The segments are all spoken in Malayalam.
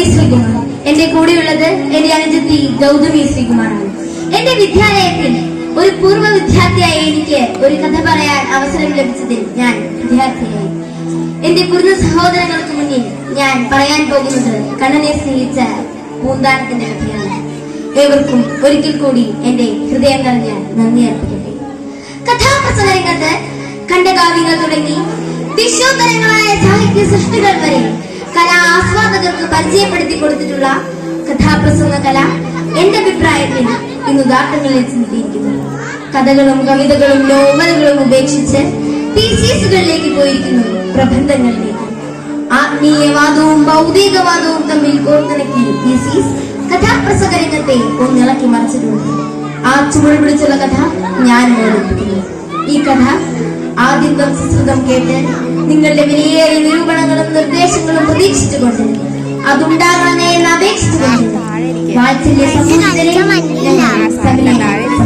വി ശ്രീകുമാർ എന്റെ കൂടെയുള്ളത് എന്റെ അനുജത്തി ഗൗതമി ശ്രീകുമാറാണ് എന്റെ വിദ്യാലയത്തിൽ ഒരു പൂർവ വിദ്യാർത്ഥിയായ എനിക്ക് ഒരു കഥ പറയാൻ അവസരം ലഭിച്ചതിൽ ഞാൻ വിദ്യാർത്ഥിയായി. എന്റെ കുരുന്ന സഹോദരങ്ങൾക്ക് മുന്നിൽ ഞാൻ പറയാൻ പോകുന്നത് കണ്ണനെ സ്നേഹിച്ച പൂന്താനത്തിന്റെ കഥയാണ് ഏവർക്കും ഒരിക്കൽ കൂടി എന്റെ ഹൃദയം നിറഞ്ഞ നന്ദി അർപ്പിക്കട്ടെ. കഥാപ്രസംഗ രംഗത്ത് തുടങ്ങി വിശ്വോത്തരങ്ങളായ സാഹിത്യ സൃഷ്ടികൾ വരെ കലാ ആസ്വാദകർക്ക് പരിചയപ്പെടുത്തി കൊടുത്തിട്ടുള്ള കഥാപ്രസംഗ കല എന്റെ അഭിപ്രായത്തിൽ ഇന്ന് ഉദാഹരണങ്ങളിൽ ചിന്തിയിരിക്കുന്നു കഥകളും കവിതകളും നോവലുകളും ഉപേക്ഷിച്ച് തീസീസുകളിലേക്ക് പോയിരിക്കുന്നു പ്രബന്ധങ്ങളിലേക്ക്. ആത്മീയവാദവും ഭൗതികവാദവും തമ്മിൽ കോർത്തിണക്കി തീസീസ് കഥാപ്രസംഗ രംഗത്തെ ഒന്നിളക്കി മറിച്ചിട്ടുണ്ട്. ആ ചുമട് പിടിച്ചുള്ള കഥ ഞാൻ ഓർമ്മിപ്പിക്കുന്നു. ഈ കഥ ആദ്യം സംസ്കൃതം കേട്ട് നിങ്ങളുടെ വിലയേറിയ നിരൂപണങ്ങളും നിർദ്ദേശങ്ങളും പ്രതീക്ഷിച്ചുകൊണ്ട് അതുണ്ടാകണമേ എന്ന് അപേക്ഷിച്ചുകൊണ്ട് വാത്സല്യ താഴെ താഴെ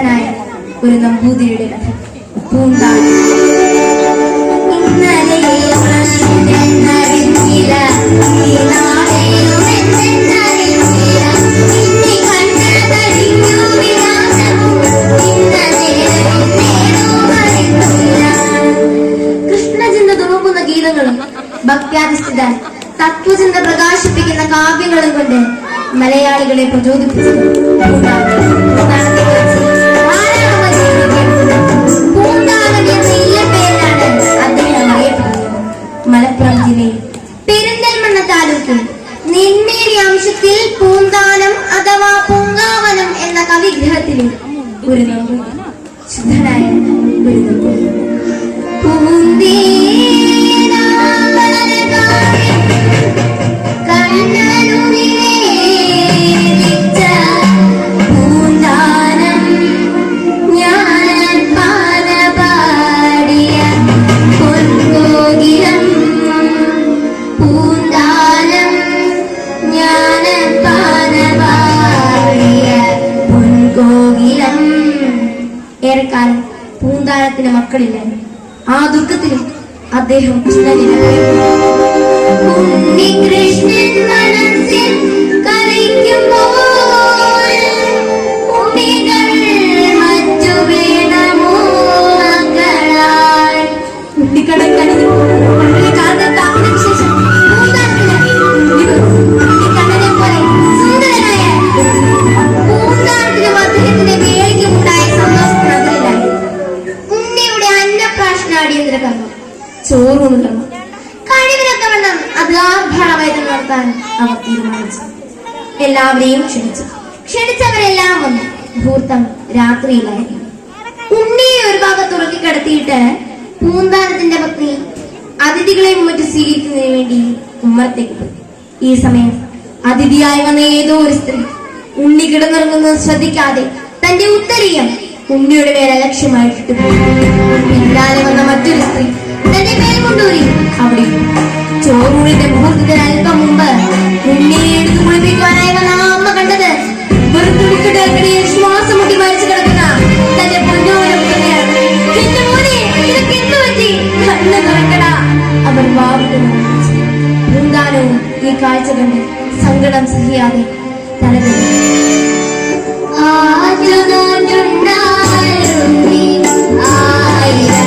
നേരവും ഒരു നമ്പൂതിരിയുടെ ഭക്ത്യാധിഷ്ഠിത തത്വചിന്ത പ്രകാശിപ്പിക്കുന്ന കാവ്യങ്ങളും കൊണ്ട് മലയാളികളെ പ്രചോദിപ്പിച്ചു. മലപ്പുറം ജില്ലയിൽ പെരിന്തൽമണ്ണ താലൂക്കിൽ നെന്മേരി അംശത്തിൽ പൂന്താനം അഥവാ പൂങ്കാവനം എന്ന കവിഗ്രഹത്തിൽ ഒരു നമ്പൂതിരി. ശുദ്ധനായ ഒരു നമ്പൂതിരി. ഏറെക്കാലം ആ ദുഃഖത്തിലും അദ്ദേഹം കൃഷ്ണൻ കരയ്ക്കുമ്പോൾ തീരുമാനിച്ചു എല്ലാവരെയും ക്ഷണിച്ചു. ക്ഷണിച്ചവരെല്ലാം വന്നു. മുഹൂർത്തം രാത്രിയിലായിരുന്നു. ഉണ്ണിയെ ഒരു ഭാഗത്ത് കിടത്തിയിട്ട് പൂന്താനത്തിന്റെ ഭക്തി അതിഥികളെ മുന്നിട്ട് സ്വീകരിക്കുന്നതിന് വേണ്ടി ഉമ്മറത്തേക്ക് പോയി. ഈ സമയം അതിഥിയായി വന്ന ഏതോ ഒരു സ്ത്രീ ഉണ്ണി കിടന്നിറങ്ങുന്നത് ശ്രദ്ധിക്കാതെ തന്റെ ഉത്തരീയം ഉണ്ണിയുടെ മേലെ ലക്ഷ്യമായിട്ട് പോയി. പിന്നാലെ വന്ന മറ്റൊരു സ്ത്രീ തന്റെ മേൽ കൊണ്ടുപോയി അവിടെ. ചോറൂണിന്റെ മുഹൂർത്തത്തിന് അല്പം മുമ്പ് ഉണ്ണിയെ എടുത്ത് കുളിപ്പിക്കുവാനായി വന്ന ആ അമ്മ കണ്ടത്. വെറും തുണിക്കെട്ടിൽ ശ്വാസം മുട്ടി മരിച്ചു കിടക്കുന്ന തന്റെ പറ്റി? കണ്ണ് തുറക്കടാ. അവർ വാവിട്ട് പൂന്താനവും ഈ കാഴ്ച കണ്ട് സങ്കടം സഹിയാതെ ആറ്റുനോറ്റുണ്ടായിരുന്നീ ആയിരം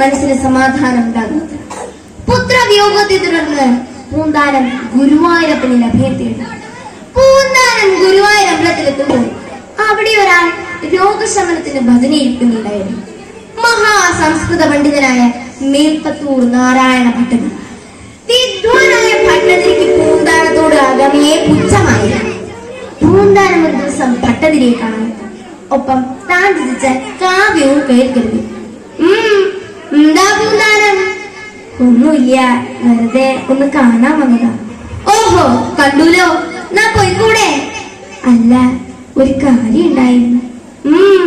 മനസ്സിന് സമാധാനം ഉണ്ടാകുന്നത്. പുത്രവിയോഗത്തെ തുടർന്ന് പൂന്താനം ഗുരുവായൂരപ്പനിൽ അഭയം തേടി പൂന്താനം ഗുരുവായൂർ അവിടെ ഒരാൾ രോഗശമനത്തിന് ഭജനയിരിക്കുന്നുണ്ടായിരുന്നു. മഹാസംസ്കൃത പണ്ഡിതനായ മേൽപ്പത്തൂർ നാരായണ ഭട്ടൻ വിദ്വാനായ ഭട്ടതിരിക്ക് പൂന്താനത്തോട് അകമയെ പുച്ഛമായി പൂന്താനം ഒരു ദിവസം ഭട്ടതിരിയെ കാണാൻ ഒപ്പം താൻ രചിച്ച കാവ്യവും കേൾക്കരുത്. എന്താ പൂന്താനം ഒന്നുമില്ല. വെറുതെ ഒന്ന് കാണാൻ വന്നതാ. ഓഹോ കണ്ടൂലോ? നാ പോയിക്കൂടെ? അല്ല ഒരു കാര്യം ഉണ്ടായിരുന്നു. ഉം,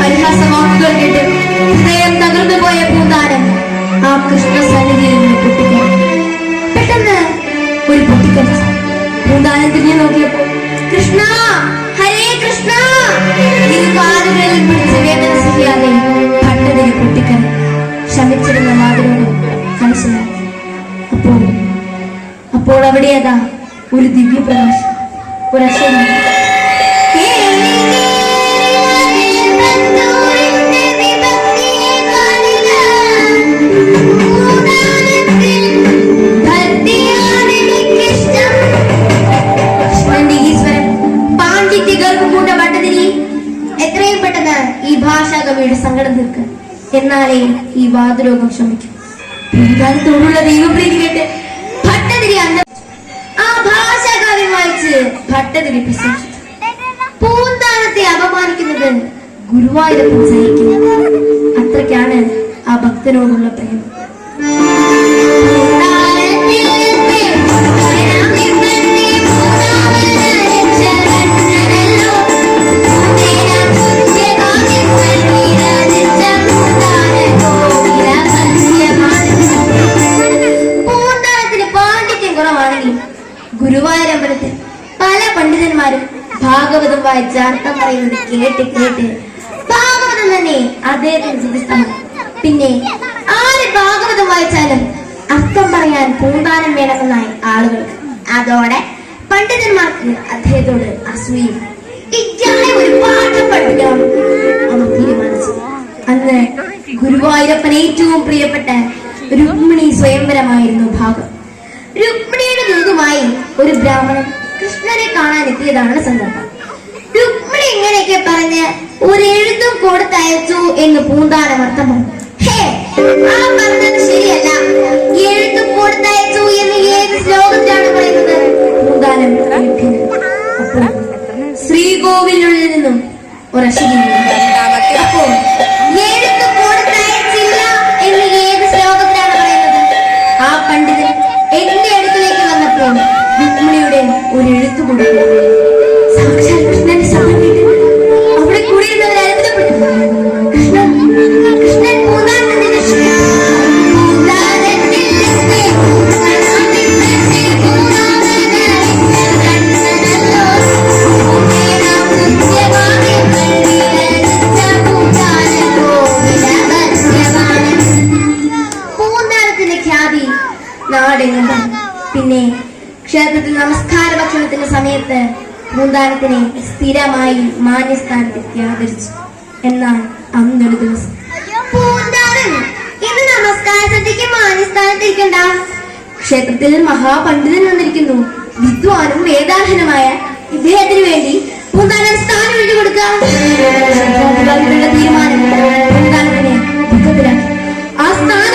പരിഹാസ വാക്കുകൾ കേട്ട്. ഹൃദയം തകർന്നു പോയ പൂന്താനം ആ കൃഷ്ണ സന്നിധിയിൽ പെട്ടെന്ന് ഒരു പൊട്ടിക്കരച്ചു പൂന്താനം തിരിഞ്ഞു നോക്കിയപ്പോൾ കൃഷ്ണ ഹരേ കൃഷ്ണ! ഇരു കാലുകളിൽ പിടിച്ച് വേദന സഹിയാതെ ഭട്ടതിരി പൊട്ടിക്കരഞ്ഞു ശമിച്ചിരുന്ന മാതൃയോട് മനസ്സിലായി. അപ്പോൾ അപ്പോൾ അവിടെ അതാ ഒരു ദിവ്യപ്രകാശം? ഒരു അശ്വതി എന്നാലേ ഈ വാതരോഗം ശമിക്കും പൂങ്കാലത്തോടുള്ള ദൈവപ്രീതി കേട്ട് ഭട്ടതിരി അന്ന് ആ ഭാഷാകാവ്യം വായിച്ച് ഭട്ടതിരി പ്രശംസിച്ചു പൂന്താനത്തെ അപമാനിക്കുന്നത് ഗുരുവായൂരപ്പൻ അത്രയ്ക്കാണ് ആ ഭക്തനോടുള്ള പ്രേമം. ഭാഗവതം വായിച്ച് അർത്ഥം പറയുന്നത് കേട്ട് കേട്ട് ഭാഗവതം തന്നെ അദ്ദേഹത്തിന് സിദ്ധിസ്ഥമാണ് പിന്നെ ആര് ഭാഗവതം വായിച്ചാലും അർത്ഥം പറയാൻ പൂന്താനം വേണമെന്നായി ആളുകൾ. അതോടെ പണ്ഡിതന്മാർക്ക് അദ്ദേഹത്തോട് അസൂയും ഒരു പാഠം പഠിക്കാം അവർ തീരുമാനിച്ചു. അന്ന് ഗുരുവായൂരപ്പൻ ഏറ്റവും പ്രിയപ്പെട്ട രുക്മിണി സ്വയംവരമായിരുന്നു ഭാഗം രുക്മിണിയുടെ ദൂതുമായി ഒരു ബ്രാഹ്മണൻ കൃഷ്ണനെ കാണാൻ എത്തിയതാണ് സന്ദർഭം. രുക്മിണി ഇങ്ങനെയൊക്കെ പറഞ്ഞ് ഒരു എഴുത്തും കൊടുത്തയച്ചു എന്ന് പൂന്താനം അർത്ഥം ഹേ ആ പറഞ്ഞത് ശരിയല്ല. എഴുത്തും കൊടുത്തയച്ചു എന്ന് ഏത് ശ്ലോകത്തിലാണ് പറയുന്നത്? പൂന്താനം. ശ്രീകോവിലുള്ളിൽ നിന്നും ഒരശിരി അപ്പോൾ എഴുത്ത് കൊടുത്തയച്ചില്ല എന്ന് ഏത് ശ്ലോകത്തിലാണ് പറയുന്നത്? ആ പണ്ഡിതൻ എന്റെ അടുത്തേക്ക് വന്നപ്പോൾ രുക്മിണിയുടെ ഒരു എഴുത്തു കൊടുത്തു പൂന്താനത്തിനെ സ്ഥിരമായി മാന്യസ്ഥാനത്ത് ആദരിച്ചു എന്നാൽ അന്നൊരു ദിവസം ഇന്ന് നമസ്കാര സദ്യക്ക് മാന്യസ്ഥാനത്തിരിക്കണ്ട. ക്ഷേത്രത്തിൽ മഹാപണ്ഡിതൻ വന്നിരിക്കുന്നു. വിദ്വാനും വേദാഹനുമായ ഇദ്ദേഹത്തിന് വേണ്ടി പൂന്താനം സ്ഥാനം വിട്ടു കൊടുക്കാം. തീരുമാനം ആ സ്ഥാനം